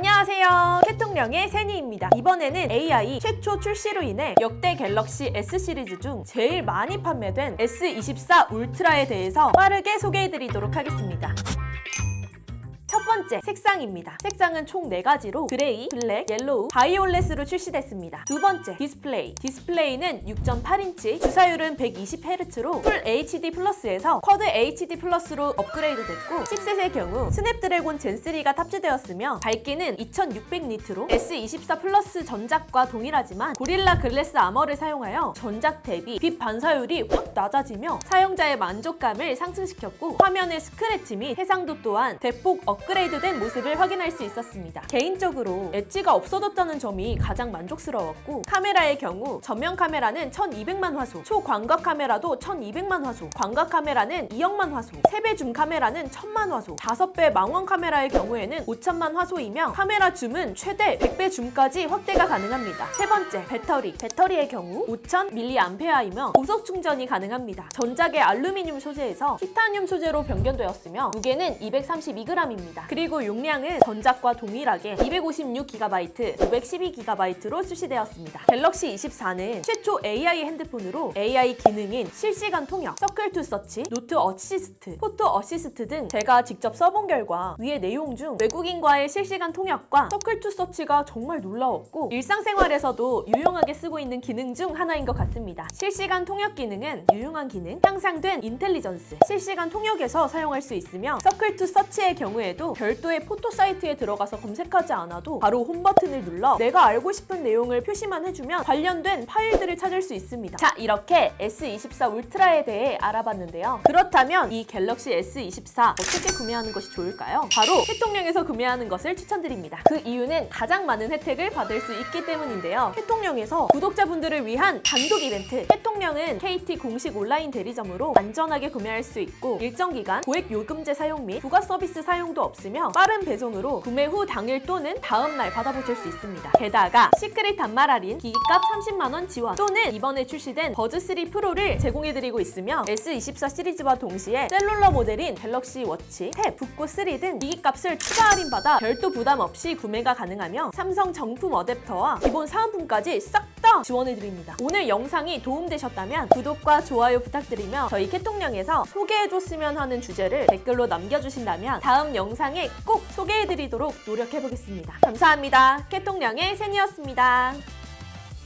안녕하세요. 캐통령의 세니입니다. 이번에는 AI 최초 출시로 인해 역대 갤럭시 S 시리즈 중 제일 많이 판매된 S24 울트라에 대해서 빠르게 소개해드리도록 하겠습니다. 첫 번째, 색상입니다. 색상은 총 4가지로 그레이, 블랙, 옐로우, 바이올렛으로 출시됐습니다. 두 번째, 디스플레이. 디스플레이는 6.8인치, 주사율은 120Hz로 풀 HD 플러스에서 쿼드 HD 플러스로 업그레이드 됐고 칩셋의 경우 스냅드래곤 젠3가 탑재되었으며 밝기는 2600니트로 S24 플러스 전작과 동일하지만 고릴라 글래스 아머를 사용하여 전작 대비 빛 반사율이 확 낮아지며 사용자의 만족감을 상승시켰고 화면의 스크래치 및 해상도 또한 대폭 업그레이드 된 모습을 확인할 수 있었습니다. 개인적으로 엣지가 없어졌다는 점이 가장 만족스러웠고 카메라의 경우 전면 카메라는 1200만 화소, 초광각 카메라도 1200만 화소, 광각 카메라는 2억만 화소, 3배 줌 카메라는 1000만 화소, 5배 망원 카메라의 경우에는 5000만 화소이며 카메라 줌은 최대 100배 줌까지 확대가 가능합니다. 세 번째, 배터리. 배터리의 경우 5000mAh이며 고속 충전이 가능합니다. 전작의 알루미늄 소재에서 티타늄 소재로 변경되었으며 무게는 232g입니다. 그리고 용량은 전작과 동일하게 256GB, 512GB로 출시되었습니다. 갤럭시 24는 최초 AI 핸드폰으로 AI 기능인 실시간 통역, 서클 투 서치, 노트 어시스트, 포토 어시스트 등 제가 직접 써본 결과 위의 내용 중 외국인과의 실시간 통역과 서클 투 서치가 정말 놀라웠고 일상생활에서도 유용하게 쓰고 있는 기능 중 하나인 것 같습니다. 실시간 통역 기능은 유용한 기능, 향상된 인텔리전스, 실시간 통역에서 사용할 수 있으며 서클 투 서치의 경우에도 별도의 포토 사이트에 들어가서 검색하지 않아도 바로 홈 버튼을 눌러 내가 알고 싶은 내용을 표시만 해주면 관련된 파일들을 찾을 수 있습니다. 자, 이렇게 S24 울트라에 대해 알아봤는데요. 그렇다면 이 갤럭시 S24 어떻게 구매하는 것이 좋을까요? 바로 해통령에서 구매하는 것을 추천드립니다. 그 이유는 가장 많은 혜택을 받을 수 있기 때문인데요. 해통령에서 구독자분들을 위한 단독 이벤트 해통령은 KT 공식 온라인 대리점으로 안전하게 구매할 수 있고 일정 기간 고액 요금제 사용 및 부가 서비스 사용도 없으 며 빠른 배송으로 구매 후 당일 또는 다음 날 받아보실 수 있습니다. 게다가 시크릿 단말 할인, 기기값 30만 원 지원 또는 이번에 출시된 버즈 3 프로를 제공해드리고 있으며 S24 시리즈와 동시에 셀룰러 모델인 갤럭시 워치, 탭, 북고 3 등 기기값을 추가 할인받아 별도 부담 없이 구매가 가능하며 삼성 정품 어댑터와 기본 사은품까지 싹 다 지원해드립니다. 오늘 영상이 도움되셨다면 구독과 좋아요 부탁드리며 저희 캐통령에서 소개해줬으면 하는 주제를 댓글로 남겨주신다면 다음 영상에 꼭 소개해드리도록 노력해보겠습니다. 감사합니다. 캐통령의 세니였습니다.